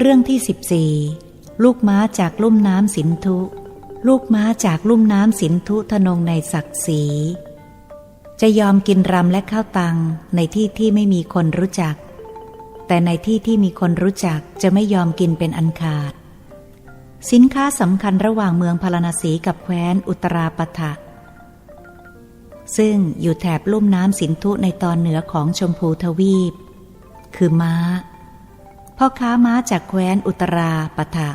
เรื่องที่สิบสี่ลูกม้าจากลุ่มน้ำสินธุ ลูกม้าจากลุ่มน้ำสินธุทนงในศักดิ์ศรีจะยอมกินรำและข้าวตังในที่ที่ไม่มีคนรู้จัก แต่ในที่ที่มีคนรู้จักจะไม่ยอมกินเป็นอันขาด สินค้าสำคัญระหว่างเมืองพาราณสีกับแคว้นอุตราปทะซึ่งอยู่แถบลุ่มน้ำสินธุในตอนเหนือของชมพูทวีป คือม้า พ่อค้าม้าจากแคว้นอุตราปทะ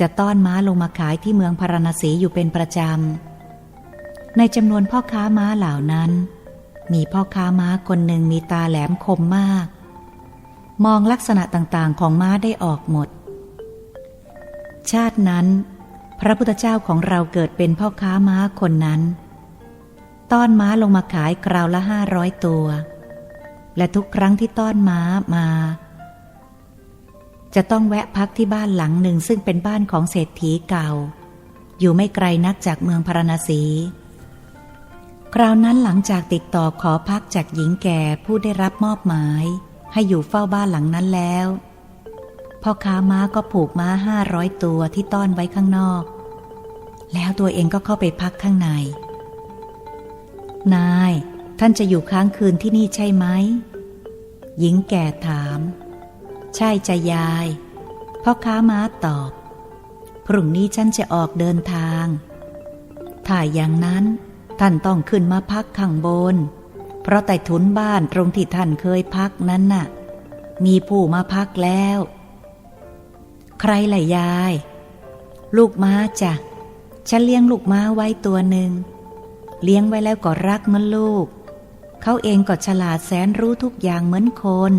จะต้อนม้าลงมาขายที่เมืองพาราณสีอยู่เป็นประจำ ในจำนวนพ่อค้าม้าเหล่านั้น มีพ่อค้าม้าคนหนึ่งมีตาแหลมคมมาก มองลักษณะต่างๆของม้าได้ออกหมด ชาตินั้น พระพุทธเจ้าของเราเกิดเป็นพ่อค้าม้าคนนั้น ต้อนม้าลงมาขายคราวละห้าร้อยตัว และทุกครั้งที่ต้อนม้ามา จะต้องแวะพักที่บ้านหลังหนึ่งซึ่งเป็นบ้านของเศรษฐีเก่า อยู่ไม่ไกลนักจากเมืองพาราณสี คราวนั้นหลังจากติดต่อขอพักจากหญิงแก่ผู้ได้รับมอบหมาย ให้อยู่เฝ้าบ้านหลังนั้นแล้วพ่อค้าม้าก็ผูกม้าห้าร้อยตัวที่ต้อนไว้ข้างนอก แล้วตัวเองก็เข้าไปพักข้างใน นาย ท่านจะอยู่ค้างคืนที่นี่ใช่ไหมหญิงแก่ถาม ใช่จะยาย พ่อค้าม้าตอบ พรุ่งนี้ฉันจะออกเดินทาง ถ้าอย่างนั้น ท่านต้องขึ้นมาพักข้างบน เพราะใต้ถุนบ้านตรงที่ท่านเคยพักนั้นน่ะ มีผู้มาพักแล้ว ใครล่ะยาย ลูกม้าจ้ะ ฉันเลี้ยงลูกม้าไว้ตัวหนึ่ง เลี้ยงไว้แล้วก็รักเหมือนลูก เขาเองก็ฉลาดแสนรู้ทุกอย่างเหมือนคน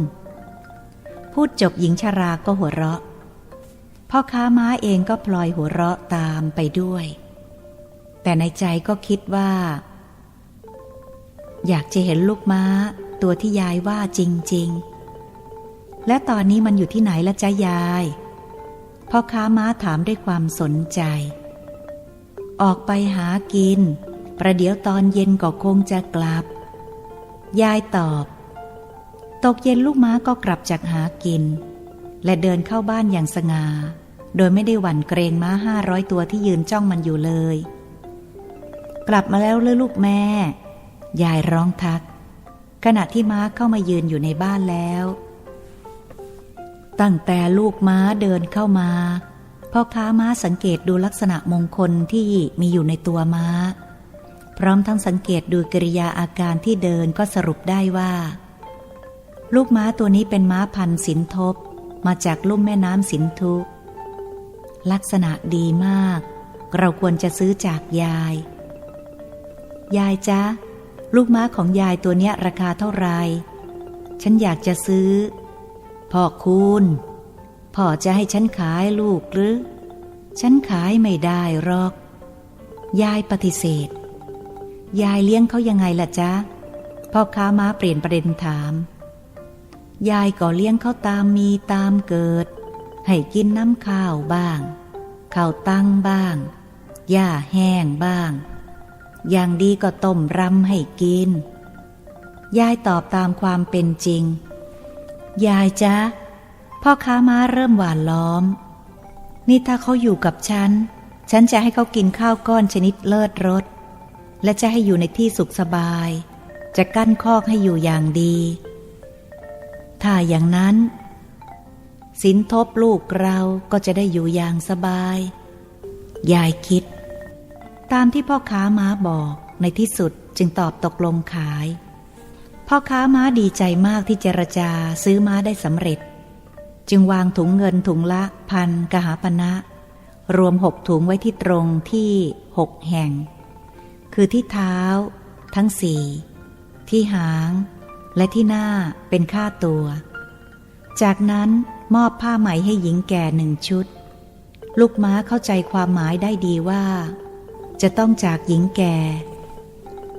พูดจบหญิงชาราก็หัวเราะ พ่อค้าม้าเองก็พลอยหัวเราะตามไปด้วย แต่ในใจก็คิดว่า อยากจะเห็นลูกม้าตัวที่ยายว่าจริง ๆ และตอนนี้มันอยู่ที่ไหนละจ้ายายพ่อค้าม้าถามด้วยความสนใจ ออกไปหากิน ประเดี๋ยวตอนเย็นก็คงจะกลับ ยายตอบ ตกเย็นลูกม้าก็กลับจากหากิน และเดินเข้าบ้านอย่างสงาโดยไม่ได้หวั่นเกรงม้าห้าร้อยตัวที่ยืนจ้องมันอยู่เลย กลับมาแล้วเลยลูกแม่ ยายร้องทัก ขณะที่ม้าเข้ามายืนอยู่ในบ้านแล้ว ตั้งแต่ลูกม้าเดินเข้ามาพ่อค้าม้าสังเกตดูลักษณะมงคลที่มีอยู่ในตัวม้า พร้อมทั้งสังเกตดูกิริยาอาการที่เดินก็สรุปได้ว่า ลูกม้าตัวนี้เป็นม้าพันธุ์สินทบ มาจากลุ่มแม่น้ำสินทุลักษณะดีมาก เราควรจะซื้อจากยาย ยายจ๊ะ ลูกม้าของยายตัวเนี้ยราคาเท่าไรฉันอยากจะซื้อ พ่อคุณพ่อจะให้ฉันขายลูกหรือ ฉันขายไม่ได้หรอก ยายปฏิเสธ ยายเลี้ยงเขายังไงล่ะจ๊ะ พ่อค้าม้าเปลี่ยนประเด็นถาม ยายก็เลี้ยงเขาตามมีตามเกิด ให้กินน้ำข้าวบ้าง ข้าวตั้งบ้าง หญ้าแห้งบ้าง อย่างดีก็ต้มรำให้กิน ยายตอบตามความเป็นจริง ยายจ๊ะ พ่อค้าม้าเริ่มหวานล้อม นี่ถ้าเขาอยู่กับฉัน ฉันจะให้เขากินข้าวก้อนชนิดเลิศรส และจะให้อยู่ในที่สุขสบาย จะกั้นคอกให้อยู่อย่างดี ถ้าอย่างนั้นสินทบลูกเราก็จะได้อยู่อย่างสบาย ยายคิด ตามที่พ่อค้าม้าบอกในที่สุดจึงตอบตกลงขาย พ่อค้าม้าดีใจมากที่เจรจาซื้อม้าได้สำเร็จ จึงวางถุงเงินถุงละพันกหาปณะรวมหกถุงไว้ที่ตรงที่หกแห่ง คือที่เท้า ทั้งสี่ที่หาง และที่หน้าเป็นค่าตัว จากนั้นมอบผ้าไหมให้หญิงแก่หนึ่งชุด ลูกม้าเข้าใจความหมายได้ดีว่า จะต้องจากหญิงแก่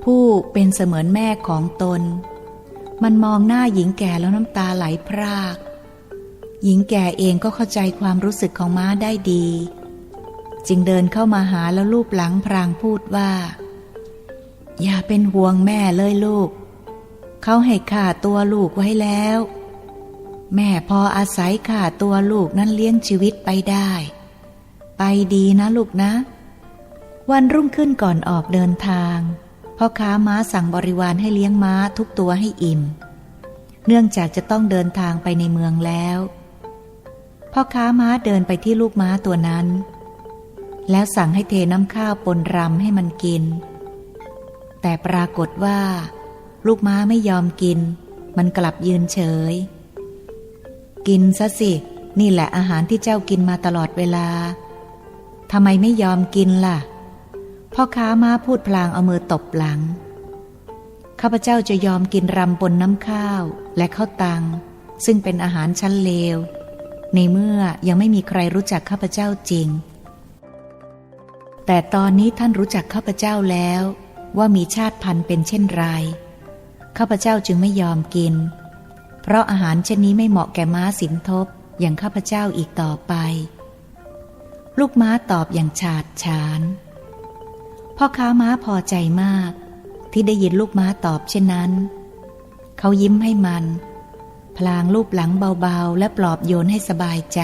ผู้เป็นเสมือนแม่ของตน มันมองหน้าหญิงแก่แล้วน้ำตาไหลพราก หญิงแก่เองก็เข้าใจความรู้สึกของม้าได้ดี จึงเดินเข้ามาหาแล้วลูบหลังพรางพูดว่า อย่าเป็นห่วงแม่เลยลูก เขาให้ข่าตัวลูกไว้แล้ว แม่พออาศัยข่าตัวลูกนั้นเลี้ยงชีวิตไปได้ ไปดีนะลูกนะ วันรุ่งขึ้นก่อนออกเดินทางพ่อค้าม้าสั่งบริวารให้เลี้ยงม้าทุกตัวให้อิ่ม เนื่องจากจะต้องเดินทางไปในเมืองแล้วพ่อค้าม้าเดินไปที่ลูกม้าตัวนั้น แล้วสั่งให้เทน้ำข้าวปนรำให้มันกิน แต่ปรากฏว่า ลูกม้าไม่ยอมกิน มันกลับยืนเฉย กินซะสิ นี่แหละอาหารที่เจ้ากินมาตลอดเวลาทำไมไม่ยอมกินล่ะ พ่อค้าม้าพูดพลางเอามือตบหลัง ข้าพเจ้าจะยอมกินรำปนน้ำข้าวและข้าวตัง ซึ่งเป็นอาหารชั้นเลว ในเมื่อยังไม่มีใครรู้จักข้าพเจ้าจริง แต่ตอนนี้ท่านรู้จักข้าพเจ้าแล้วว่ามีชาติพันธุ์เป็นเช่นไร ข้าพเจ้าจึงไม่ยอมกิน เพราะอาหารเช่นนี้ไม่เหมาะแก่ม้าสินทบอย่างข้าพเจ้าอีกต่อไป ลูกม้าตอบอย่างฉาดฉานพ่อค้าม้าพอใจมาก ที่ได้ยินลูกม้าตอบเช่นนั้น เขายิ้มให้มัน พลางรูปหลังเบาๆ และปลอบโยนให้สบายใจ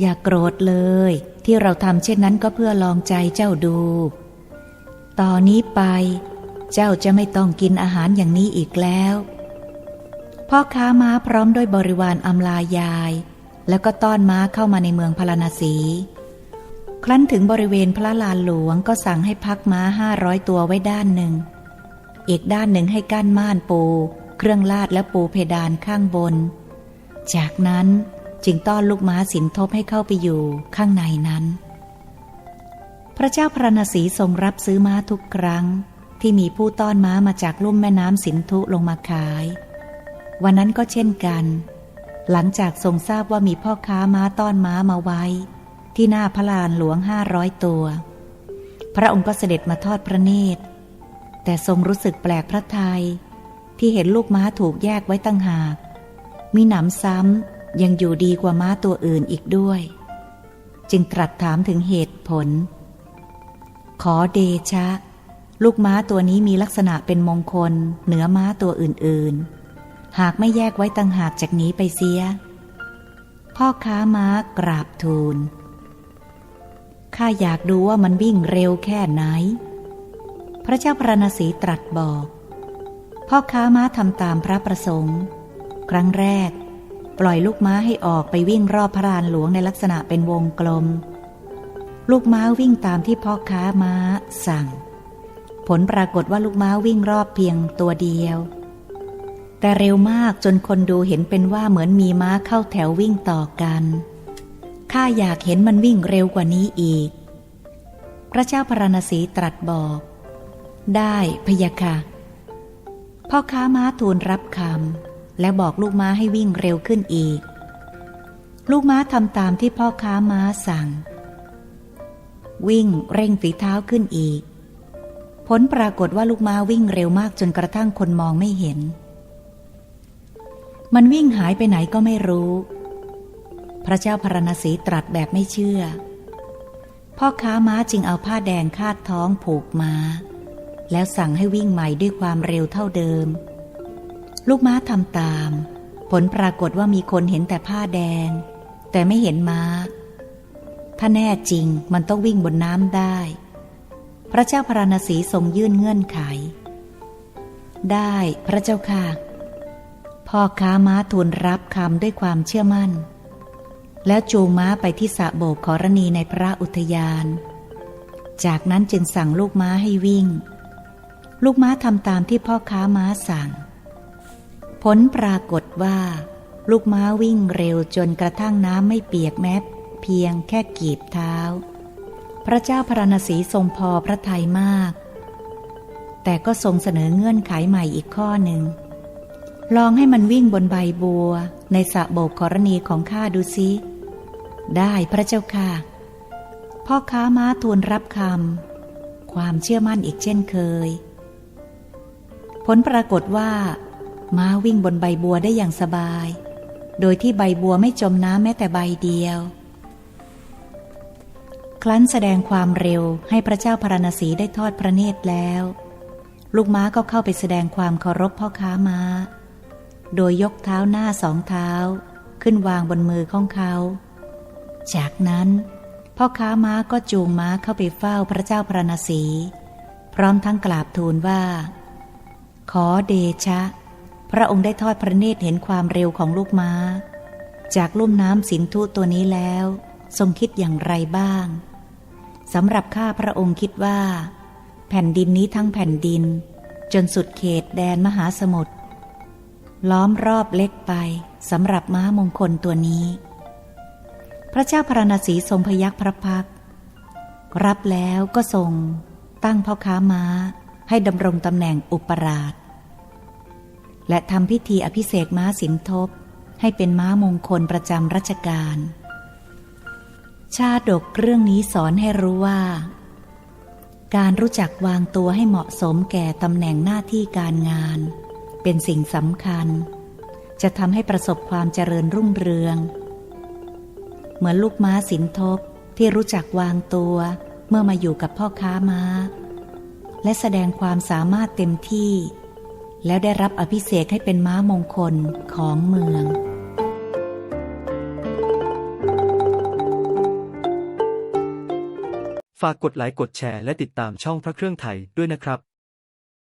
อย่ากโกรธเลย ที่เราทำเช่นนั้นก็เพื่อลองใจเจ้าดู ต่อนนี้ไป เจ้าจะไม่ต้องกินอาหารอย่างนี้อีกแล้ว พ่อค้าม้าพร้อมด้วยบริวารอำลายาย แล้วก็ต้อนม้าเข้ามาในเมืองพาราณสี ครั้นถึงบริเวณพระลานหลวงก็สั่งให้พักม้าห้าร้อยตัวไว้ด้านหนึ่ง อีกด้านหนึ่งให้กั้นม่านปู เครื่องลาดและปูเพดานข้างบน จากนั้น จึงต้อนลูกม้าสินทบให้เข้าไปอยู่ข้างในนั้น พระเจ้าพระนศีทรงรับซื้อม้าทุกครั้ง ที่มีผู้ต้อนม้ามาจากลุ่มแม่น้ำสินธุลงมาขาย วันนั้นก็เช่นกัน หลังจากทรงทราบว่ามีพ่อค้าม้าต้อนม้ามาไว้ ที่หน้าพระลานหลวงห้าร้อยตัว พระองค์ก็เสด็จมาทอดพระเนตร แต่ทรงรู้สึกแปลกพระทยัยที่เห็นลูกม้าถูกแยกไว้ตั้งหาก มีหนำซ้ำ ยังอยู่ดีกว่าม้าตัวอื่นอีกด้วย จึงตรัสถามถึงเหตุผล ขอเดชะ ลูกม้าตัวนี้มีลักษณะเป็นมงคล เหนือม้าตัวอื่นๆ หากไม่แยกไว้ต่างหากจากนี้ไปเสีย พ่อค้าม้ากราบทูลข้าอยากดูว่ามันวิ่งเร็วแค่ไหน พระเจ้าพระนศีตรัสบอก พ่อค้าม้าทำตามพระประสงค์ ครั้งแรก ปล่อยลูกม้าให้ออกไปวิ่งรอบพระลานหลวงในลักษณะเป็นวงกลม ลูกม้าวิ่งตามที่พ่อค้าม้าสั่ง ผลปรากฏว่าลูกม้าวิ่งรอบเพียงตัวเดียว แต่เร็วมากจนคนดูเห็นเป็นว่าเหมือนมีม้าเข้าแถววิ่งต่อกัน ข้าอยากเห็นมันวิ่งเร็วกว่านี้อีก พระเจ้าพระนศีตรัสบอก ได้พยาค่ะพ่อค้าม้าทูลรับคำ และบอกลูกม้าให้วิ่งเร็วขึ้นอีก ลูกม้าทำตามที่พ่อค้าม้าสั่ง วิ่งเร่งฝีเท้าขึ้นอีก ผลปรากฏว่าลูกม้าวิ่งเร็วมากจนกระทั่งคนมองไม่เห็น มันวิ่งหายไปไหนก็ไม่รู้ พระเจ้าพรณสีตรัสแบบไม่เชื่อ พ่อค้าม้าจึงเอาผ้าแดงคาดท้องผูกมา้าแล้วสั่งให้วิ่งใหม่ด้วยความเร็วเท่าเดิม ลูกม้าทำตาม ผลปรากฏว่ามีคนเห็นแต่ผ้าแดง แต่ไม่เห็นม้า ถ้าแน่จริงมันต้องวิ่งบนน้ำได้ พระเจ้าพระนศีทรงยื่นเงื่อนไข ได้พระเจ้าค่ะ พ่อค้าม้าทูลรับคำด้วยความเชื่อมั่น แล้วจูงม้าไปที่สระโบกขอรณีในพระอุทยาน จากนั้นจึงสั่งลูกม้าให้วิ่ง ลูกม้าทำตามที่พ่อค้าม้าสั่ง ผลปรากฏว่า ลูกม้าวิ่งเร็วจนกระทั่งน้ำไม่เปียกแม้เพียงแค่กีบเท้า พระเจ้าพระนศีทรงพอพระทัยมาก แต่ก็ทรงเสนอเงื่อนไขใหม่อีกข้อหนึ่ง ลองให้มันวิ่งบนใบบัว ในสระโบกกรณีของข้าดูซิได้พระเจ้าค่ะ พ่อค้าม้าทูลรับคำความเชื่อมั่นอีกเช่นเคย ผลปรากฏว่า ม้าวิ่งบนใบบัวได้อย่างสบาย โดยที่ใบบัวไม่จมน้ำแม้แต่ใบเดียว ครั้นแสดงความเร็วให้พระเจ้าพารณสีได้ทอดพระเนตรแล้ว ลูกม้าก็เข้าไปแสดงความเคารพพ่อค้าม้า โดยยกเท้าหน้าสองเท้า ขึ้นวางบนมือของเขา จากนั้นพ่อค้าม้าก็จูงม้าเข้าไปเฝ้าพระเจ้าพระนศีพร้อมทั้งกราบทูลว่า ขอเดชะ พระองค์ได้ทอดพระเนตรเห็นความเร็วของลูกม้า จากลุ่มน้ำสินธุตัวนี้แล้ว ทรงคิดอย่างไรบ้างสำหรับข้าพระองค์คิดว่า แผ่นดินนี้ทั้งแผ่นดิน จนสุดเขตแดนมหาสมุทรล้อมรอบเล็กไปสำหรับม้ามงคลตัวนี้ พระเจ้าพระนศีทรงพยักพระพัก รับแล้วก็ทรง ตั้งพ่อค้าม้าให้ดำรงตำแหน่งอุปราช และทำพิธีอภิเษกม้าสินทบ ให้เป็นม้ามงคลประจำรัชกาล ชาดกเรื่องนี้สอนให้รู้ว่า การรู้จักวางตัวให้เหมาะสมแก่ตำแหน่งหน้าที่การงาน เป็นสิ่งสำคัญ จะทำให้ประสบความเจริญรุ่งเรือง เหมือนลูกม้าสินทบที่รู้จักวางตัว เมื่อมาอยู่กับพ่อค้าม้า และแสดงความสามารถเต็มที่ แล้วได้รับอภิเษกให้เป็นม้ามงคลของเมือง ฝากกดไลค์กดแชร์และติดตามช่องพระเครื่องไทยด้วยนะครับ